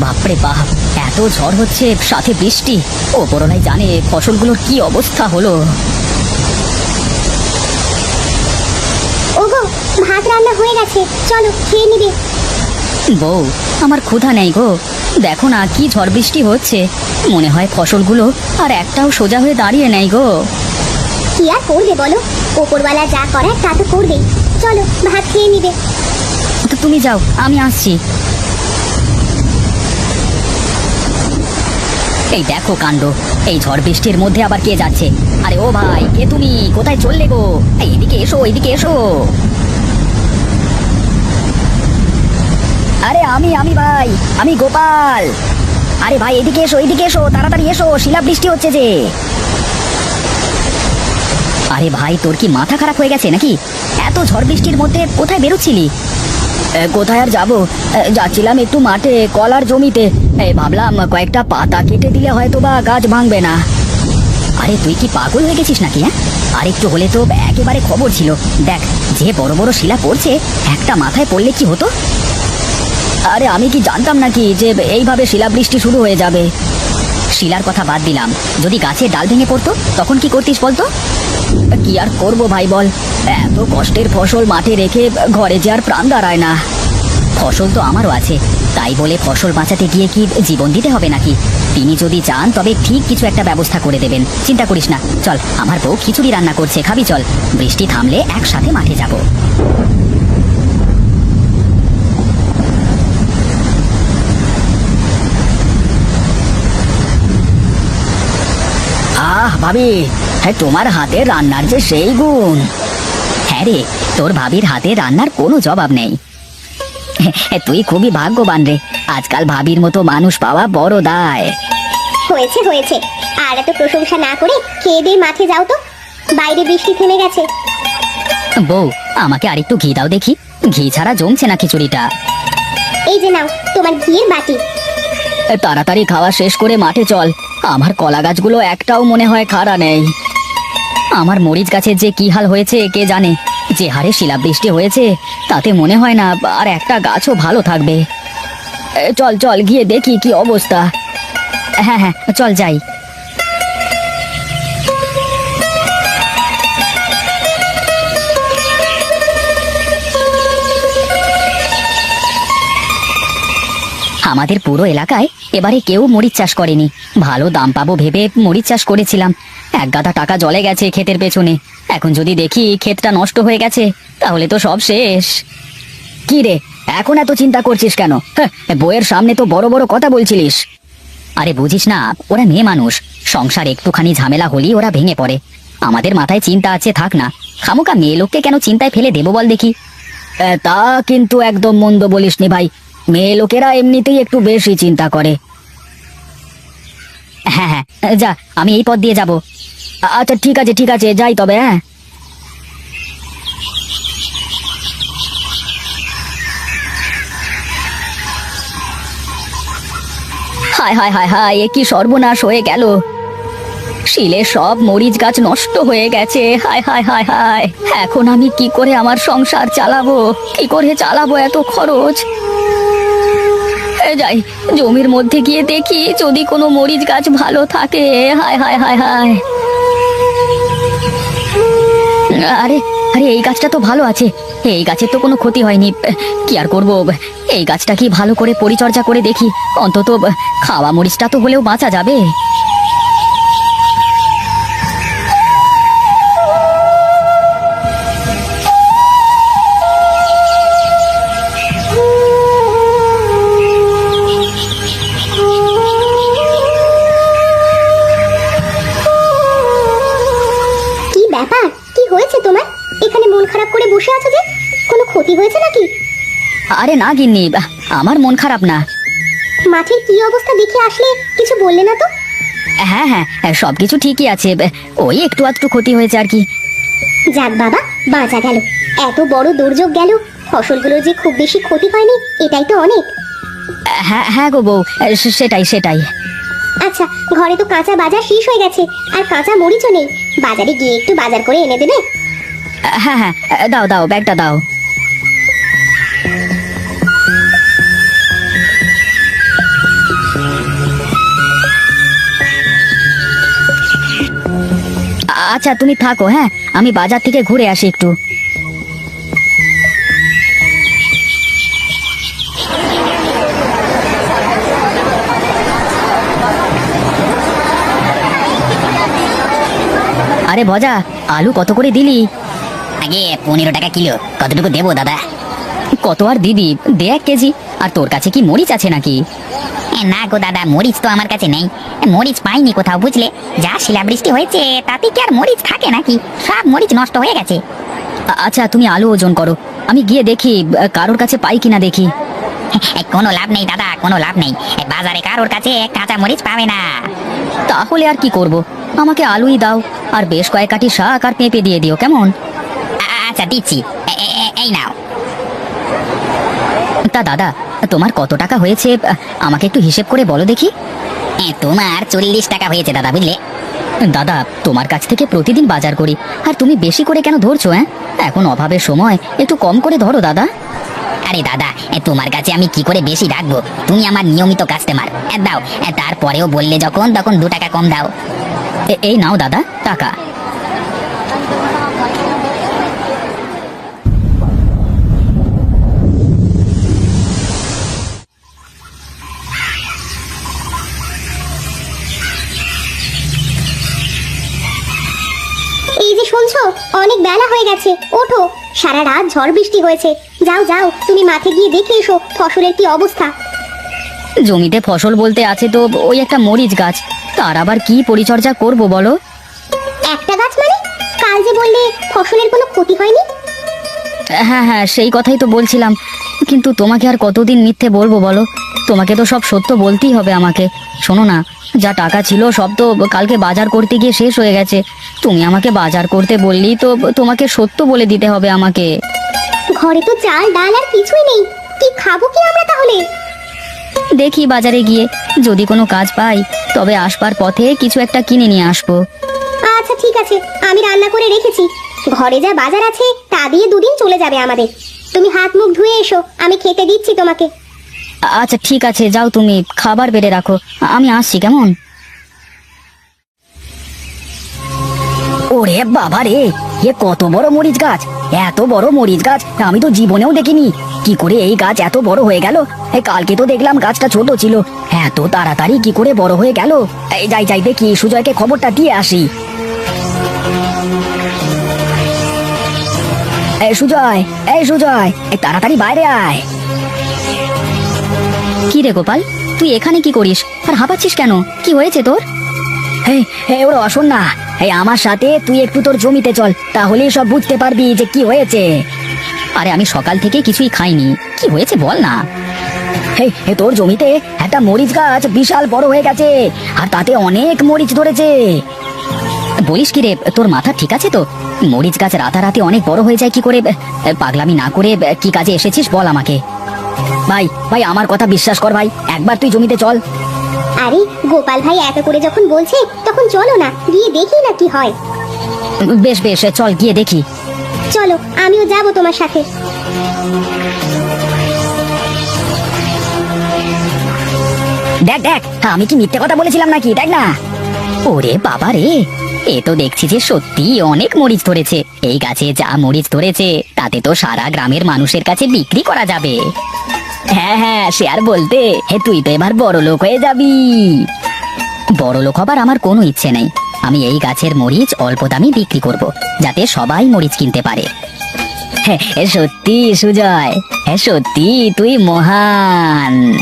বাপরে বাপ এত ঝড় হচ্ছে সাথে বৃষ্টি। ও ওপরলাই জানে ফসলগুলোর কি অবস্থা হলো। ওগো ভাত রান্না হয়ে গেছে চলো খেয়ে নিবে। বউ আমার ক্ষুধা নেই গো। দেখো না কি ঝড় বৃষ্টি হচ্ছে। মনে হয় ফসলগুলো আর একটাও সোজা হয়ে দাঁড়িয়ে নেই গো। কি আর করবে বলো? ওপরওয়ালা যা করার তা তো করবেই। চলো ভাত খেয়ে নিবে। তো তুমি যাও আমি আসছি। এই দেখো কাণ্ড। এই ঝড় বৃষ্টির মধ্যে আবার কে যাচ্ছে? আরে ও ভাই কে তুমি? কোথায় চললে গো? এই, এদিকে এসো এদিকে এসো। আরে আমি আমি ভাই আমি গোপাল। আরে ভাই এদিকে এসো এদিকে এসো তাড়াতাড়ি এসো শিলা বৃষ্টি হচ্ছে যে। আরে ভাই তোর কি মাথা খারাপ হয়ে গেছে নাকি? এত ঝড় বৃষ্টির মধ্যে কোথায় বেরোচ্ছিলি? কোথায় আর যাব? যাচ্ছিলাম একটু মাঠে, কলার জমিতে। ভাবলাম কয়েকটা পাতা কেটে দিলে হয়তো বা গাছ ভাঙবে না। আরে, তুই কি পাগল হয়ে গেছিস নাকি হ্যাঁ? আর একটু হলে তো একেবারে খবর ছিল। দেখ, যে বড় বড় শিলা পড়ছে, একটা মাথায় পড়লে কি হতো? আরে, আমি কি জানতাম নাকি যে এইভাবে শিলাবৃষ্টি শুরু হয়ে যাবে? শিলার কথা বাদ দিলাম। যদি গাছের ডাল ভেঙে পড়তো, তখন কি করতিস বলতো? কি আর করব ভাই বল? এত কষ্টের ফসল মাঠে রেখে ঘরে যে আর প্রাণ দাঁড়ায় না। ফসল তো আমারও আছে। তাই বলে ফসল বাঁচাতে গিয়ে কি জীবন দিতে হবে নাকি? তিনি যদি চান, তবে ঠিক কিছু একটা ব্যবস্থা করে দেবেন। চিন্তা করিস না। চল, আমার বউ খিচুড়ি রান্না করছে, খাবি চল। বৃষ্টি থামলে একসাথে মাঠে যাব। আহ, ভাবি হ্যাঁ তোমার হাতে রান্নার যে সেই গুণ। হ্যাঁ রে তোর ভাবির হাতে রান্নার কোনো জবাব নেই। তুই খুবই ভাগ্যবান রে আজকাল ভাবির মতো মানুষ পাওয়া বড় দায়। হয়েছে হয়েছে। আর এত প্রশংসা না করে খেয়ে দিয়ে মাঠে যাও তো। বাইরে বৃষ্টি থেমে গেছে। বউ আমাকে আরেকটু ঘি দাও দেখি। ঘি ছাড়া জমছে না খিচুড়িটা। এই যে নাও তোমার ঘিয়ের বাটি। তাড়াতাড়ি খাওয়া শেষ করে মাঠে চল। আমার কলা গাছগুলো একটাও মনে হয় খাড়া নেই। আমার মরিচ গাছের যে কি হাল হয়েছে, কে জানে? যে হারে শিলাবৃষ্টি হয়েছে, তাতে মনে হয় না আর একটা গাছও ভালো থাকবে। চল চল, গিয়ে দেখি কি অবস্থা। হ্যাঁ হ্যাঁ চল যাই। আমাদের পুরো এলাকায় এবারে কেউ মরিচ চাষ করেনি। ভালো দাম পাবো ভেবে মরিচ চাষ করেছিলাম। এক গাদা টাকা জলে গেছে ক্ষেতের পেছনে। এখন যদি দেখি ক্ষেতটা নষ্ট হয়ে গেছে তাহলে তো সব শেষ। কি রে এখন এত চিন্তা করছিস কেন? হ্যাঁ, বইয়ের সামনে তো বড় বড় কথা বলছিলিস। আরে বুঝিস না ওরা মেয়ে মানুষ। সংসার একটুখানি ঝামেলা হলেই ওরা ভেঙে পড়ে। আমাদের মাথায় চিন্তা আছে থাক না। খামোকা মেয়ে লোককে কেন চিন্তায় ফেলে দেবো বল দেখি। তা কিন্তু একদম মন্দ বলিসনি ভাই। মেয়ে লোকেরা এমনিতেই একটু বেশি চিন্তা করে। হ্যাঁ হ্যাঁ। যা, আমি এই পথ দিয়ে যাব। আচ্ছা ঠিক আছে ঠিক আছে, যাই তবে হ্যাঁ। হায় হায় হায় হায়, এ কি সর্বনাশ হয়ে গেল। শিলে সব মরিচ গাছ নষ্ট হয়ে গেছে। হায় হায় হায় হায়। এখন আমি কি করে আমার সংসার চালাবো? কি করে চালাবো এত খরচ? এ যাই জমির মধ্যে গিয়ে দেখি যদি কোনো মরিচ গাছ ভালো থাকে। হায় হায় হায় হায়। আরে আরে, এই গাছটা তো ভালো আছে। এই গাছের তো কোনো ক্ষতি হয়নি। কি আর করব? এই গাছটা কি ভালো করে পরিচর্যা করে দেখি। অন্তত খাওয়া মরিচটা তো হলেও বাঁচা যাবে। বসে আছো যে? কোনো ক্ষতি হয়েছে নাকি? আরে না গিন্নি আমার মন খারাপ না। মাঠের কি অবস্থা দেখে আসলে কিছু বললে না তো? হ্যাঁ হ্যাঁ সবকিছু ঠিকই আছে। ওই একটু আধটু ক্ষতি হয়েছে আর কি। যাক বাবা বাঁচা গেল। এত বড় দুর্যোগ গেল। ফসলগুলোর যে খুব বেশি ক্ষতি হয়নি এটাই তো অনেক। হ্যাঁ হ্যাঁ গো বউ সেটাই সেটাই। আচ্ছা ঘরে তো কাঁচা বাজার শেষ হয়ে গেছে আর কাঁচা মরিচও নেই। বাজারে গিয়ে একটু বাজার করে এনে দেবে? হ্যাঁ হ্যাঁ দাও দাও, ব্যাগটা দাও। আচ্ছা তুমি থাকো হ্যাঁ আমি বাজার থেকে ঘুরে আসি একটু। আরে বজা আলু কত করে দিলি? আগে পনেরো টাকা কিলো। কতটুকু দেবো দাদা? কত আর দিবি? দে এক কেজি। আর তোর কাছে কি মরিচ আছে নাকি? না গো দাদা মরিচ তো আমার কাছে নেই। মরিচ পাইনি কোথাও বুঝলে? যা শিলাবৃষ্টি হয়েছে তাতে কি আর মরিচ থাকে নাকি? সব মরিচ নষ্ট হয়ে গেছে। আচ্ছা তুমি আলু ওজন করো। আমি গিয়ে দেখি কারোর কাছে পাই কিনা দেখি। কোনো লাভ নেই দাদা কোনো লাভ নেই। বাজারে কারোর কাছে কাঁচা মরিচ পাবে না। তাহলে আর কি করব? আমাকে আলুই দাও আর বেশ কয়েক কাঠি শাক আর পেঁপে দিয়ে দিও কেমন? আচ্ছা দিচ্ছি এই নাও। তা দাদা, তোমার কত টাকা হয়েছে? আমাকে একটু হিসেব করে বলো দেখি। তোমার চল্লিশ টাকা হয়েছে দাদা, বুঝলে? দাদা, তোমার কাছ থেকে প্রতিদিন বাজার করি। আর তুমি বেশি করে কেন ধরছো হ্যাঁ এখন অভাবের সময়, একটু কম করে ধরো দাদা। আরে দাদা তোমার কাছে আমি কি করে বেশি রাখব? তুমি আমার নিয়মিত কাস্টমার দাও। তারপরেও বললে যখন, তখন দু টাকা কম দাও। এই নাও দাদা, টাকা। বেলা হয়ে গেছে। ওঠো। সারা রাত ঝড় বৃষ্টি হয়েছে। যাও যাও তুমি মাঠে গিয়ে দেখে এসো ফসলের কি অবস্থা। জমিতে ফসল বলতে আছে তো ওই একটা মরিচ গাছ। তার আবার কি পরিচর্যা করব বলো? একটা গাছ মানে? কাল যে বললে ফসলের কোনো ক্ষতি হয়নি? হ্যাঁ হ্যাঁ সেই কথাই তো বলছিলাম। কিন্তু তোমাকে আর কতদিন মিথ্যে বলব বলো? তোমাকে তো সব সত্য বলতেই হবে আমাকে। শোনো না যা টাকা ছিল সব তো কালকে বাজার করতে গিয়ে শেষ হয়ে গেছে। তুমি আমাকে বাজার করতে বললি তো তোমাকে সত্য বলে দিতে হবে আমাকে। ঘরে তো চাল ডাল আর কিছুই নেই। কি খাব কি আমরা তাহলে? দেখি বাজারে গিয়ে যদি কোনো কাজ পাই তবে আসবার পথে কিছু একটা কিনে নিয়ে আসব। আচ্ছা ঠিক আছে আমি রান্না করে রেখেছি। ঘরে যা বাজার আছে তা দিয়ে দুদিন চলে যাবে আমাদের। তুমি হাত মুখ ধুয়ে এসো আমি খেতে দিচ্ছি তোমাকে। আচ্ছা ঠিক আছে, যাও তুমি, খাবার বেড়ে রাখো। আমি আসছি, কেমন? ওরে বাবা রে, এ কত বড় মরিচ গাছ, এত বড় মরিচ গাছ, আমি তো জীবনেও দেখিনি। কি করে এই গাছ এত বড় হয়ে গেল? কালকে তো দেখলাম গাছটা ছোট ছিল। এত তাড়াতাড়ি কি করে বড় হয়ে গেল? এই যাই যাই, দেখি, সুজয়কে খবরটা দিয়ে আসি। এই সুজয় এই সুজয় তাড়াতাড়ি বাইরে আয়। কি রে গোপাল? তুই এখানে কি করিস? আর হাঁপাচ্ছিস কেন? কি হয়েছে তোর? হে হে ওরা অশোন না। এই আমার সাথে তুই একটু তোর জমিতে চল তাহলেই সব বুঝতে পারবি যে কি হয়েছে। আরে আমি সকাল থেকে কিছুই খাইনি। কি হয়েছে বল না। হে হে তোর জমিতে একটা মরিচ গাছ বিশাল বড় হয়ে গেছে আর তাতে অনেক মরিচ ধরেছে। বলিস কি রে তোর মাথা ঠিক আছে তো? মরিচ গাছ রাতারাতি অনেক বড় হয়ে যায় কি করে পাগলামি না করে কি কাজে এসেছিস বল আমাকে। ভাই ভাই আমার কথা বিশ্বাস কর ভাই। একবার তুই জমিতে চল। আরে গোপাল ভাই এত করে যখন বলছে তখন চলো না গিয়ে দেখি না কি হয়। বেশ বেশ চল গিয়ে দেখি। চলো আমিও যাব তোমার সাথে। দেখ দেখ আমি কি মিথ্যে কথা বলেছিলাম নাকি দেখ না। ওরে বাবা রে এ তো দেখছি যে সত্যি অনেক মরিচ ধরেছে। এই গাছে যা মরিচ ধরেছে তাতে তো সারা গ্রামের মানুষের কাছে বিক্রি করা যাবে। হ্যাঁ হ্যাঁ সে আর বলতে। হে, তুই তো এবার বড় লোক হয়ে যাবি। বড় লোক হবার আমার কোনো ইচ্ছে নেই। আমি এই গাছের মরিচ অল্প দামে বিক্রি করব, যাতে সবাই মরিচ কিনতে পারে। হ্যাঁ সত্যি, সুজয়। হ্যাঁ সত্যি, তুই মহান।